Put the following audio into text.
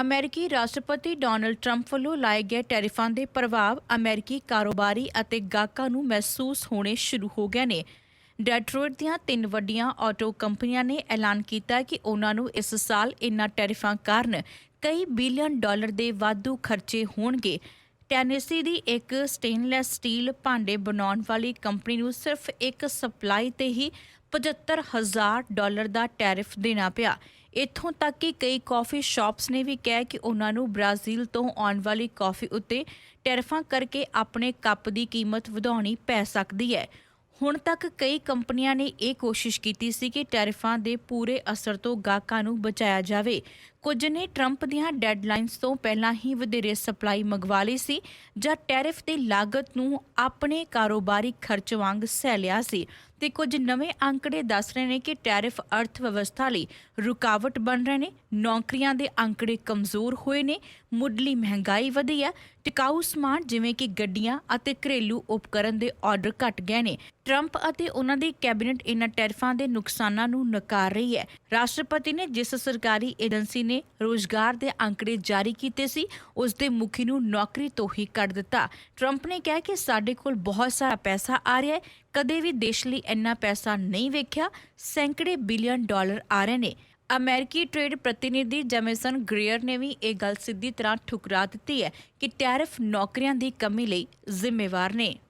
ਅਮਰੀਕੀ ਰਾਸ਼ਟਰਪਤੀ Donald Trump ਵੱਲੋਂ ਲਾਏ ਗਏ ਟੈਰਿਫਾਂ ਦੇ ਪ੍ਰਭਾਵ ਅਮਰੀਕੀ ਕਾਰੋਬਾਰੀ ਅਤੇ ਗਾਹਕਾਂ ਨੂੰ ਮਹਿਸੂਸ ਹੋਣੇ ਸ਼ੁਰੂ ਹੋ ਗਏ ਨੇ। ਡੈਟਰੋਇਟ ਦੀਆਂ ਤਿੰਨ ਵੱਡੀਆਂ ਆਟੋ ਕੰਪਨੀਆਂ ਨੇ ਐਲਾਨ ਕੀਤਾ ਕਿ ਉਹਨਾਂ ਨੂੰ ਇਸ ਸਾਲ ਇਨ੍ਹਾਂ ਟੈਰਿਫਾਂ ਕਾਰਨ ਕਈ ਬਿਲੀਅਨ ਡਾਲਰ ਦੇ ਵਾਧੂ ਖਰਚੇ ਹੋਣਗੇ। ਟੈਨੇਸੀ ਦੀ ਇੱਕ ਸਟੇਨਲੈਸ ਸਟੀਲ ਭਾਂਡੇ ਬਣਾਉਣ ਵਾਲੀ ਕੰਪਨੀ ਨੂੰ ਸਿਰਫ ਇੱਕ ਸਪਲਾਈ ਤੇ ਹੀ 75000 ਡਾਲਰ ਦਾ ਟੈਰਿਫ ਦੇਣਾ ਪਿਆ। ਇੱਥੋਂ ਤੱਕ ਕਿ ਕਈ ਕਾਫੀ ਸ਼ਾਪਸ ਨੇ ਵੀ ਕਿਹਾ ਕਿ ਉਹਨਾਂ ਨੂੰ ਬ੍ਰਾਜ਼ੀਲ ਤੋਂ ਆਉਣ ਵਾਲੀ ਕਾਫੀ ਉੱਤੇ ਟੈਰਫਾਂ ਕਰਕੇ ਆਪਣੇ ਕੱਪ ਦੀ ਕੀਮਤ ਵਧਾਉਣੀ ਪੈ ਸਕਦੀ ਹੈ। ਹੁਣ ਤੱਕ ਕਈ ਕੰਪਨੀਆਂ ਨੇ ਇਹ ਕੋਸ਼ਿਸ਼ ਕੀਤੀ ਸੀ ਕਿ ਟੈਰਿਫਾਂ ਦੇ ਪੂਰੇ ਅਸਰ ਤੋਂ ਗਾਹਕਾਂ ਨੂੰ ਬਚਾਇਆ ਜਾਵੇ। ਕੁਝ ਨੇ ਟਰੰਪ ਦੀਆਂ ਡੈਡਲਾਈਨਸ ਤੋਂ ਪਹਿਲਾਂ ਹੀ ਵਧੇਰੇ ਸਪਲਾਈ ਮੰਗਵਾ ਲਈ ਸੀ ਜਾਂ ਟੈਰਿਫ ਦੀ ਲਾਗਤ ਨੂੰ ਆਪਣੇ ਕਾਰੋਬਾਰੀ ਖਰਚ ਵਾਂਗ ਸਹਿ ਲਿਆ ਸੀ। ਤੇ ਕੁਝ ਨਵੇਂ ਅੰਕੜੇ ਦੱਸ ਰਹੇ ਨੇ ਕਿ ਟੈਰਿਫ ਅਰਥ ਵਿਵਸਥਾ ਲਈ ਰੁਕਾਵਟ ਬਣ ਰਹੇ ਨੇ। ਨੌਕਰੀਆਂ ਦੇ ਅੰਕੜੇ ਕਮਜ਼ੋਰ ਹੋਏ ਨੇ। ਮੁੱਢਲੀ ਮਹਿੰਗਾਈ ਵਧੀ ਹੈ। ਟਿਕਾਊ ਸਮਾਨ ਜਿਵੇਂ ਕਿ ਗੱਡੀਆਂ ਅਤੇ ਘਰੇਲੂ ਉਪਕਰਨ ਦੇ ਆਰਡਰ ਘਟ ਗਏ ਨੇ। ਟਰੰਪ ਅਤੇ ਉਹਨਾਂ ਦੀ ਕੈਬਨਿਟ ਇਹਨਾਂ ਟੈਰਿਫਾਂ ਦੇ ਨੁਕਸਾਨਾਂ ਨੂੰ ਨਕਾਰ ਰਹੀ ਹੈ। ਰਾਸ਼ਟਰਪਤੀ ਨੇ ਜਿਸ ਸਰਕਾਰੀ ਏਜੰਸੀ ਨੇ ਰੋਜ਼ਗਾਰ ਦੇ ਅੰਕੜੇ ਜਾਰੀ ਕੀਤੇ ਸੀ, ਉਸ ਦੇ ਮੁਖੀ ਨੂੰ ਨੌਕਰੀ ਤੋਂ ਹੀ ਕੱਢ ਦਿੱਤਾ। ਟਰੰਪ ਨੇ ਕਿਹਾ ਕਿ ਸਾਡੇ ਕੋਲ ਬਹੁਤ ਸਾਰਾ ਪੈਸਾ ਆ ਰਿਹਾ ਹੈ। ਕਦੇ ਵੀ ਦੇਸ਼ ਲਈ ਇੰਨਾ ਪੈਸਾ ਨਹੀਂ ਵੇਖਿਆ, ਸੈਂਕੜੇ ਬਿਲੀਅਨ ਡਾਲਰ ਆ ਰਹੇ ਨੇ। ਅਮਰੀਕੀ ਟ੍ਰੇਡ ਪ੍ਰਤੀਨਿਧੀ ਜੈਮਿਸਨ ਗ੍ਰੀਅਰ ਨੇ ਵੀ ਇਹ ਗੱਲ ਸਿੱਧੀ ਤਰ੍ਹਾਂ ਠੁਕਰਾ ਦਿੱਤੀ ਹੈ ਕਿ ਟੈਰਿਫ ਨੌਕਰੀਆਂ ਦੀ ਕਮੀ ਲਈ ਜ਼ਿੰਮੇਵਾਰ ਨੇ।